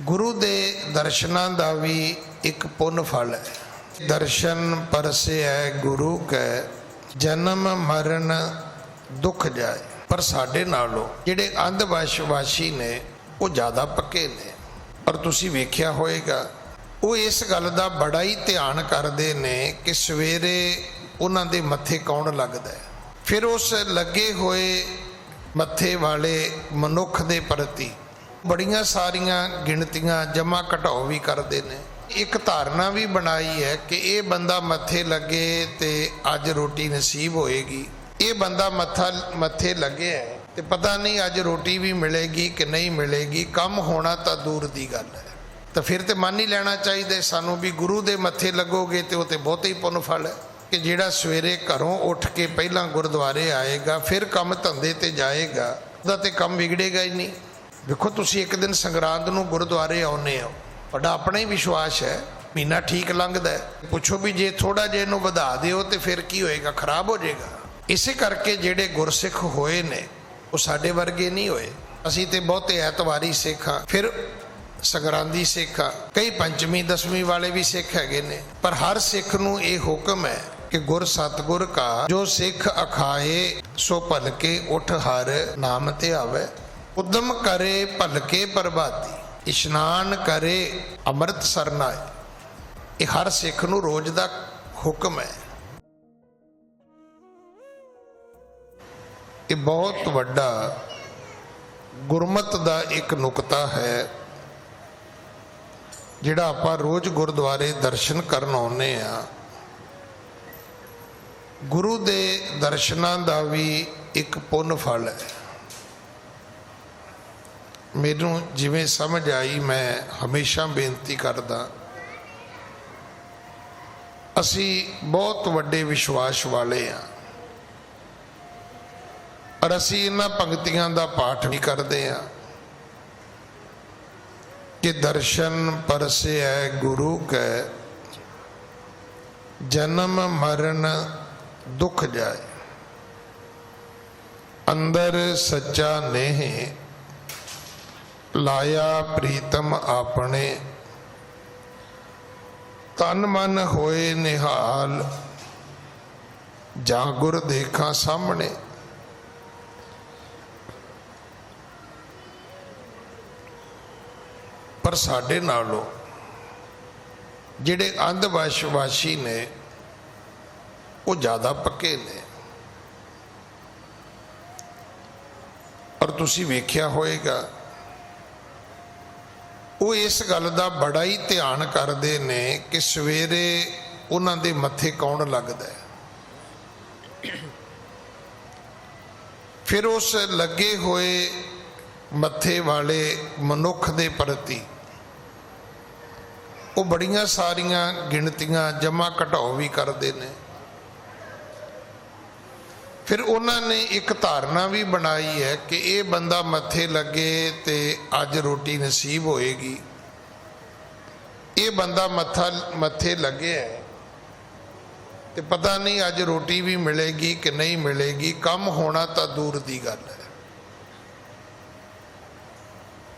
ਗੁਰੂ ਦੇ ਦਰਸ਼ਨਾਂ ਦਾ ਵੀ ਇੱਕ ਪੁੰਨ ਫਲ ਹੈ। ਦਰਸ਼ਨ ਪਰਸਿਐ ਗੁਰੂ ਕੈ, ਜਨਮ ਮਰਨ ਦੁੱਖ ਜਾਏ। ਪਰ ਸਾਡੇ ਨਾਲੋਂ ਜਿਹੜੇ ਅੰਧਵਿਸ਼ਵਾਸੀ ਨੇ, ਉਹ ਜ਼ਿਆਦਾ ਪੱਕੇ ਨੇ। ਪਰ ਤੁਸੀਂ ਵੇਖਿਆ ਹੋਵੇਗਾ ਉਹ ਇਸ ਗੱਲ ਦਾ ਬੜਾ ਹੀ ਧਿਆਨ ਕਰਦੇ ਨੇ ਕਿ ਸਵੇਰੇ ਉਹਨਾਂ ਦੇ ਮੱਥੇ ਕੌਣ ਲੱਗਦਾ ਹੈ। ਫਿਰ ਉਸ ਲੱਗੇ ਹੋਏ ਮੱਥੇ ਵਾਲੇ ਮਨੁੱਖ ਦੇ ਪ੍ਰਤੀ ਬੜੀਆਂ ਸਾਰੀਆਂ ਗਿਣਤੀਆਂ ਜਮਾ ਘਟਾਓ ਵੀ ਕਰਦੇ ਨੇ। ਇੱਕ ਧਾਰਨਾ ਵੀ ਬਣਾਈ ਹੈ ਕਿ ਇਹ ਬੰਦਾ ਮੱਥੇ ਲੱਗੇ ਤੇ ਅੱਜ ਰੋਟੀ ਨਸੀਬ ਹੋਏਗੀ। ਇਹ ਬੰਦਾ ਮੱਥਾ, ਮੱਥੇ ਲੱਗੇ ਹੈ ਤੇ ਪਤਾ ਨਹੀਂ ਅੱਜ ਰੋਟੀ ਵੀ ਮਿਲੇਗੀ ਕਿ ਨਹੀਂ ਮਿਲੇਗੀ, ਕੰਮ ਹੋਣਾ ਤਾਂ ਦੂਰ ਦੀ ਗੱਲ ਹੈ। ਤਾਂ ਫਿਰ ਤੇ ਮੰਨ ਹੀ ਲੈਣਾ ਚਾਹੀਦਾ ਸਾਨੂੰ ਵੀ ਗੁਰੂ ਦੇ ਮੱਥੇ ਲੱਗੋਗੇ ਤੇ ਉਹ ਤੇ ਬਹੁਤੇ ਹੀ ਪੁੰਨ ਫਲ ਹੈ ਕਿ ਜਿਹੜਾ ਸਵੇਰੇ ਘਰੋਂ ਉੱਠ ਕੇ ਪਹਿਲਾਂ ਗੁਰਦੁਆਰੇ ਆਏਗਾ, ਫਿਰ ਕੰਮ ਧੰਦੇ ਤੇ ਜਾਏਗਾ, ਉਹਦਾ ਤੇ ਕੰਮ ਵਿਗੜੇਗਾ ਹੀ ਨਹੀਂ। ਵੇਖੋ ਤੁਸੀਂ ਇੱਕ ਦਿਨ ਸੰਗਰਾਂਦ ਨੂੰ ਗੁਰਦੁਆਰੇ ਆਉਨੇ ਹੋ। ਤੁਹਾਡਾ ਆਪਣਾ ਹੀ ਵਿਸ਼ਵਾਸ ਹੈ, ਮਹੀਨਾ ਠੀਕ ਲੰਘਦਾ ਪੁੱਛੋ ਵੀ ਜੇ ਥੋੜਾ ਜਿਹਾ ਇਹਨੂੰ ਵਧਾ ਦਿਓ ਤੇ ਫਿਰ ਕੀ ਹੋਏਗਾ, ਖਰਾਬ ਹੋ ਜਾਏਗਾ। ਇਸੇ ਕਰਕੇ ਜਿਹੜੇ ਗੁਰਸਿੱਖ ਹੋਏ ਨੇ, ਉਹ ਸਾਡੇ ਵਰਗੇ ਨਹੀਂ ਹੋਏ। ਅਸੀਂ ਤੇ ਬਹੁਤੇ ਐਤਵਾਰੀ ਸਿੱਖ ਹਾਂ, ਫਿਰ ਸੰਗਰਾਂਦੀ ਸਿੱਖ ਆ ਕਈ ਪੰਜਵੀਂ ਦਸਵੀਂ ਵਾਲੇ ਵੀ ਸਿੱਖ ਹੈਗੇ ਨੇ। ਪਰ ਹਰ ਸਿੱਖ ਨੂੰ ਇਹ ਹੁਕਮ ਹੈ ਕਿ ਗੁਰ ਸਤਗੁਰ ਕਾ, ਜੋ ਸਿੱਖ ਅਖਾਏ, ਸੋ ਭਲਕੇ ਉਠ ਹਰ ਨਾਮ ਤੇ ਆਵੇ। ਉਦਮ ਕਰੇ ਭਲਕੇ ਪ੍ਰਭਾਤੀ ਇਸ਼ਨਾਨ ਕਰੇ ਅੰਮ੍ਰਿਤ ਸਰਨਾਏ। ਇਹ ਹਰ ਸਿੱਖ ਨੂੰ ਰੋਜ਼ ਦਾ ਹੁਕਮ ਹੈ। ਇਹ ਬਹੁਤ ਵੱਡਾ ਗੁਰਮਤ ਦਾ ਇੱਕ ਨੁਕਤਾ ਹੈ, ਜਿਹੜਾ ਆਪਾਂ ਰੋਜ਼ ਗੁਰਦੁਆਰੇ ਦਰਸ਼ਨ ਕਰਨ ਆਉਨੇ ਆ। ਗੁਰੂ ਦੇ ਦਰਸ਼ਨਾਂ ਦਾ ਵੀ ਇੱਕ ਪੁੰਨ ਫਲ ਹੈ। ਮੈਨੂੰ ਜਿਵੇਂ ਸਮਝ ਆਈ, ਮੈਂ ਹਮੇਸ਼ਾ ਬੇਨਤੀ ਕਰਦਾ, ਅਸੀਂ ਬਹੁਤ ਵੱਡੇ ਵਿਸ਼ਵਾਸ ਵਾਲੇ ਆ। ਔਰ ਅਸੀਂ ਇਹਨਾਂ ਪੰਕਤੀਆਂ ਦਾ ਪਾਠ ਵੀ ਕਰਦੇ ਆ ਕਿ ਦਰਸ਼ਨ ਪਰਸਿਐ ਗੁਰੂ ਕੈ, ਜਨਮ ਮਰਨ ਦੁੱਖ ਜਾਏ। ਅੰਦਰ ਸੱਚਾ ਨੇਹ ਲਾਇਆ ਪ੍ਰੀਤਮ ਆਪਣੇ। ਤਨ ਮਨ ਹੋਏ ਨਿਹਾਲ, ਜਾਂ ਗੁਰ ਦੇਖਾਂ ਸਾਹਮਣੇ। ਪਰ ਸਾਡੇ ਨਾਲੋਂ, ਜਿਹੜੇ ਅੰਧਵਿਸ਼ਵਾਸੀ ਨੇ, ਉਹ ਜ਼ਿਆਦਾ ਪੱਕੇ ਨੇ। ਔਰ ਤੁਸੀਂ ਵੇਖਿਆ ਹੋਵੇਗਾ ਉਹ ਇਸ ਗੱਲ ਦਾ ਬੜਾ ਹੀ ਧਿਆਨ ਕਰਦੇ ਨੇ ਕਿ ਸਵੇਰੇ ਉਹਨਾਂ ਦੇ ਮੱਥੇ ਕੌਣ ਲੱਗਦਾ ਹੈ। ਫਿਰ ਉਸ ਲੱਗੇ ਹੋਏ ਮੱਥੇ ਵਾਲੇ ਮਨੁੱਖ ਦੇ ਪ੍ਰਤੀ ਉਹ ਬੜੀਆਂ ਸਾਰੀਆਂ ਗਿਣਤੀਆਂ ਜਮਾ ਘਟਾਓ ਵੀ ਕਰਦੇ ਨੇ। ਫਿਰ ਉਹਨਾਂ ਨੇ ਇੱਕ ਧਾਰਨਾ ਵੀ ਬਣਾਈ ਹੈ ਕਿ ਇਹ ਬੰਦਾ ਮੱਥੇ ਲੱਗੇ ਤੇ ਅੱਜ ਰੋਟੀ ਨਸੀਬ ਹੋਏਗੀ। ਇਹ ਬੰਦਾ ਮੱਥਾ, ਮੱਥੇ ਲੱਗੇ ਹੈ ਤੇ ਪਤਾ ਨਹੀਂ ਅੱਜ ਰੋਟੀ ਵੀ ਮਿਲੇਗੀ ਕਿ ਨਹੀਂ ਮਿਲੇਗੀ, ਕੰਮ ਹੋਣਾ ਤਾਂ ਦੂਰ ਦੀ ਗੱਲ ਹੈ।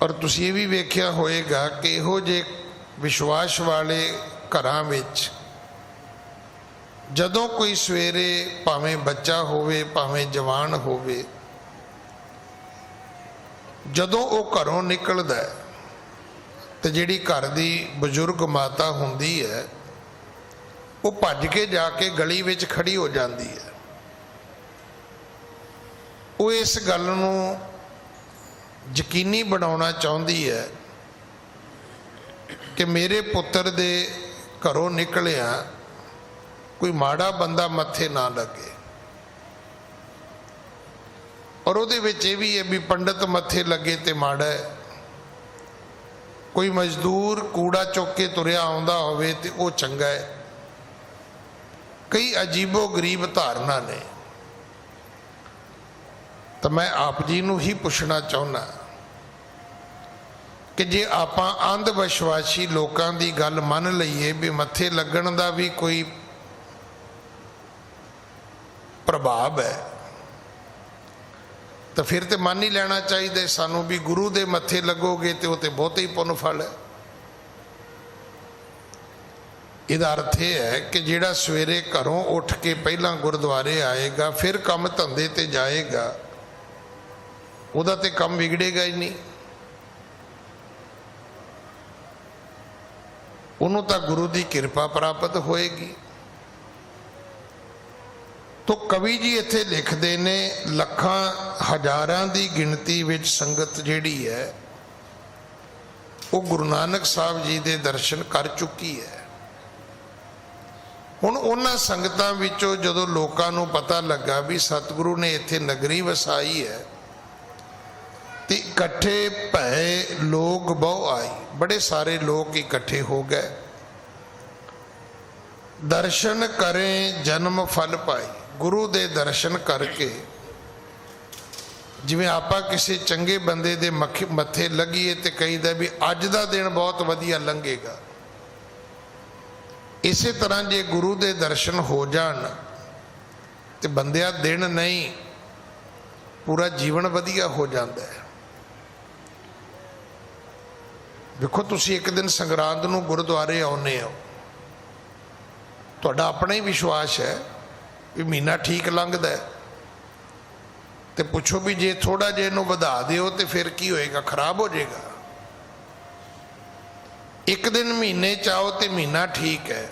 ਔਰ ਤੁਸੀਂ ਇਹ ਵੀ ਵੇਖਿਆ ਹੋਵੇਗਾ ਕਿ ਇਹੋ ਜੇ ਵਿਸ਼ਵਾਸ ਵਾਲੇ ਘਰਾਂ ਵਿੱਚ ਜਦੋਂ ਕੋਈ ਸਵੇਰੇ ਭਾਵੇਂ ਬੱਚਾ ਹੋਵੇ, ਭਾਵੇਂ ਜਵਾਨ ਹੋਵੇ, ਜਦੋਂ ਉਹ ਘਰੋਂ ਨਿਕਲਦਾ ਹੈ, ਤੇ ਜਿਹੜੀ ਘਰ ਦੀ ਬਜ਼ੁਰਗ ਮਾਤਾ ਹੁੰਦੀ ਹੈ, ਉਹ ਭੱਜ ਕੇ ਜਾ ਕੇ ਗਲੀ ਵਿੱਚ ਖੜੀ ਹੋ ਜਾਂਦੀ ਹੈ। ਉਹ ਇਸ ਗੱਲ ਨੂੰ ਯਕੀਨੀ ਬਣਾਉਣਾ ਚਾਹੁੰਦੀ ਹੈ ਕਿ ਮੇਰੇ ਪੁੱਤਰ ਦੇ ਘਰੋਂ ਨਿਕਲਿਆ ਕੋਈ ਮਾੜਾ ਬੰਦਾ ਮੱਥੇ ਨਾ ਲੱਗੇ। ਔਰ ਉਹਦੇ ਵਿੱਚ ਇਹ ਵੀ ਹੈ ਵੀ ਪੰਡਤ ਮੱਥੇ ਲੱਗੇ ਤੇ ਮਾੜਾ ਹੈ। ਕੋਈ ਮਜ਼ਦੂਰ ਕੂੜਾ ਚੁੱਕ ਕੇ ਤੁਰਿਆ ਆਉਂਦਾ ਹੋਵੇ ਤੇ ਉਹ ਚੰਗਾ ਹੈ। ਕਈ ਅਜੀਬੋ ਗਰੀਬ ਧਾਰਨਾ ਨੇ। ਤਾਂ ਮੈਂ ਆਪ ਜੀ ਨੂੰ ਹੀ ਪੁੱਛਣਾ ਚਾਹੁੰਦਾ ਕਿ ਜੇ ਆਪਾਂ ਅੰਧ ਵਿਸ਼ਵਾਸੀ ਲੋਕਾਂ ਦੀ ਗੱਲ ਮੰਨ ਲਈਏ ਵੀ ਮੱਥੇ ਲੱਗਣ ਦਾ ਵੀ ਕੋਈ ਪ੍ਰਭਾਵ ਹੈ। ਤਾਂ ਫਿਰ ਤੇ ਮੰਨ ਹੀ ਲੈਣਾ ਚਾਹੀਦਾ ਸਾਨੂੰ ਵੀ ਗੁਰੂ ਦੇ ਮੱਥੇ ਲੱਗੋਗੇ ਤੇ ਉਹ ਤੇ ਬਹੁਤੇ ਹੀ ਪੁੰਨ ਫਲ ਹੈ। ਇਹਦਾ ਅਰਥ ਇਹ ਹੈ ਕਿ ਜਿਹੜਾ ਸਵੇਰੇ ਘਰੋਂ ਉੱਠ ਕੇ ਪਹਿਲਾਂ ਗੁਰਦੁਆਰੇ ਆਏਗਾ, ਫਿਰ ਕੰਮ ਧੰਦੇ ਤੇ ਜਾਏਗਾ, ਉਹਦਾ ਤੇ ਕੰਮ ਵਿਗੜੇਗਾ ਹੀ ਨਹੀਂ। ਉਹਨੂੰ ਤਾਂ ਗੁਰੂ ਦੀ ਕਿਰਪਾ ਪ੍ਰਾਪਤ ਹੋਏਗੀ। ਤੋ ਕਵੀ ਜੀ ਇੱਥੇ ਲਿਖਦੇ ਨੇ, ਲੱਖਾਂ ਹਜ਼ਾਰਾਂ ਦੀ ਗਿਣਤੀ ਵਿੱਚ ਸੰਗਤ ਜਿਹੜੀ ਹੈ, ਉਹ ਗੁਰੂ ਨਾਨਕ ਸਾਹਿਬ ਜੀ ਦੇ ਦਰਸ਼ਨ ਕਰ ਚੁੱਕੀ ਹੈ। ਹੁਣ ਉਹਨਾਂ ਸੰਗਤਾਂ ਵਿੱਚੋਂ ਜਦੋਂ ਲੋਕਾਂ ਨੂੰ ਪਤਾ ਲੱਗਾ ਵੀ ਸਤਿਗੁਰੂ ਨੇ ਇੱਥੇ ਨਗਰੀ ਵਸਾਈ ਹੈ, ਤੇ ਇਕੱਠੇ ਭੈ ਲੋਕ ਬਹੁ ਆਈ ਬੜੇ ਸਾਰੇ ਲੋਕ ਇਕੱਠੇ ਹੋ ਗਏ। ਦਰਸ਼ਨ ਕਰੇ, ਜਨਮ ਫਲ ਪਾਈ ਗੁਰੂ ਦੇ ਦਰਸ਼ਨ ਕਰਕੇ ਜਿਵੇਂ ਆਪਾਂ ਕਿਸੇ ਚੰਗੇ ਬੰਦੇ ਦੇ ਮੱਖ- ਮੱਥੇ ਲੱਗੀਏ ਤੇ ਕਹਿੰਦਾ ਵੀ ਅੱਜ ਦਾ ਦਿਨ ਬਹੁਤ ਵਧੀਆ ਲੰਘੇਗਾ। ਇਸੇ ਤਰ੍ਹਾਂ ਜੇ ਗੁਰੂ ਦੇ ਦਰਸ਼ਨ ਹੋ ਜਾਣ ਤੇ ਬੰਦਿਆ ਦਿਨ ਨਹੀਂ, ਪੂਰਾ ਜੀਵਨ ਵਧੀਆ ਹੋ ਜਾਂਦਾ ਹੈ। ਵੇਖੋ ਤੁਸੀਂ ਇੱਕ ਦਿਨ ਸੰਗਰਾਂਦ ਨੂੰ ਗੁਰਦੁਆਰੇ ਆਉਨੇ ਹੋ। ਤੁਹਾਡਾ ਆਪਣਾ ਹੀ ਵਿਸ਼ਵਾਸ ਹੈ ਵੀ ਮਹੀਨਾ ਠੀਕ ਲੰਘਦਾ ਹੈ। ਤੇ ਪੁੱਛੋ ਵੀ ਜੇ ਥੋੜਾ ਜਿਹਾ ਇਹਨੂੰ ਵਧਾ ਦਿਓ ਤੇ ਫਿਰ ਕੀ ਹੋਏਗਾ? ਖਰਾਬ ਹੋ ਜਾਏਗਾ। ਇੱਕ ਦਿਨ ਮਹੀਨੇ ਚ ਆਓ ਤੇ ਮਹੀਨਾ ਠੀਕ ਹੈ।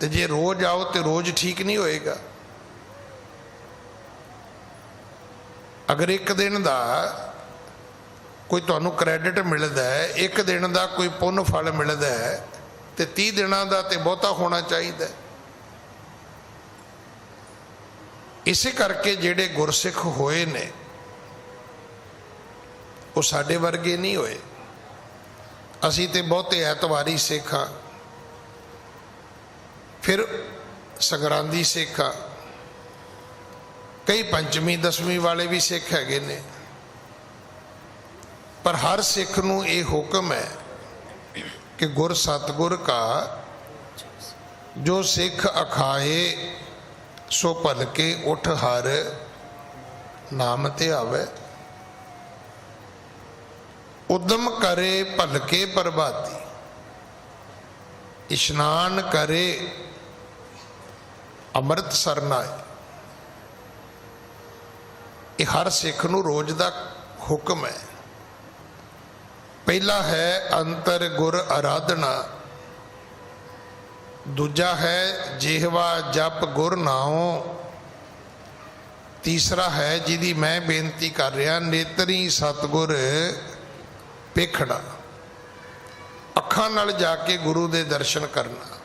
ਤੇ ਜੇ ਰੋਜ਼ ਆਓ ਤੇ ਰੋਜ਼ ਠੀਕ ਨਹੀਂ ਹੋਏਗਾ। ਅਗਰ ਇੱਕ ਦਿਨ ਦਾ ਕੋਈ ਤੁਹਾਨੂੰ ਕ੍ਰੈਡਿਟ ਮਿਲਦਾ ਹੈ, ਇੱਕ ਦਿਨ ਦਾ ਕੋਈ ਪੁੰਨ ਫਲ ਮਿਲਦਾ ਹੈ, ਤੇ 30 ਦਿਨਾਂ ਦਾ ਤੇ ਬਹੁਤਾ ਹੋਣਾ ਚਾਹੀਦਾ ਹੈ। ਇਸੇ ਕਰਕੇ ਜਿਹੜੇ ਗੁਰਸਿੱਖ ਹੋਏ ਨੇ, ਉਹ ਸਾਡੇ ਵਰਗੇ ਨਹੀਂ ਹੋਏ। ਅਸੀਂ ਤੇ ਬਹੁਤੇ ਐਤਵਾਰੀ ਸਿੱਖ ਹਾਂ। ਫਿਰ ਸੰਗਰਾਂਦੀ ਸਿੱਖ ਹਾਂ। ਕਈ ਪੰਜਵੀਂ, ਦਸਵੀਂ ਵਾਲੇ ਵੀ ਸਿੱਖ ਹੈਗੇ ਨੇ। ਪਰ ਹਰ ਸਿੱਖ ਨੂੰ ਇਹ ਹੁਕਮ ਹੈ ਕਿ ਗੁਰ ਸਤਗੁਰ ਕਾ ਜੋ ਸਿੱਖ ਅਖਾਏ ਸੋ ਭਲਕੇ ਉਠ ਹਰ ਨਾਮ ਤੇ ਆਵੇ। ਉਦਮ ਕਰੇ ਭਲਕੇ ਪ੍ਰਭਾਤੀ। ਇਸ਼ਨਾਨ ਕਰੇ ਅੰਮ੍ਰਿਤ ਸਰਨਾਏ। ਇਹ ਹਰ ਸਿੱਖ ਨੂੰ ਰੋਜ਼ ਦਾ ਹੁਕਮ ਹੈ। ਪਹਿਲਾ ਹੈ ਅੰਤਰ ਗੁਰ ਆਰਾਧਨਾ ਦੂਜਾ ਹੈ, ਜਿਹਵਾ ਜਪ ਗੁਰ ਨਾਉ। ਤੀਸਰਾ ਹੈ, ਜਿਹਦੀ ਮੈਂ ਬੇਨਤੀ ਕਰ ਰਿਹਾ, ਨੇਤਰੀ ਸਤਗੁਰ ਪੇਖੜਾ ਅੱਖਾਂ ਨਾਲ ਜਾ ਕੇ ਗੁਰੂ ਦੇ ਦਰਸ਼ਨ ਕਰਨਾ।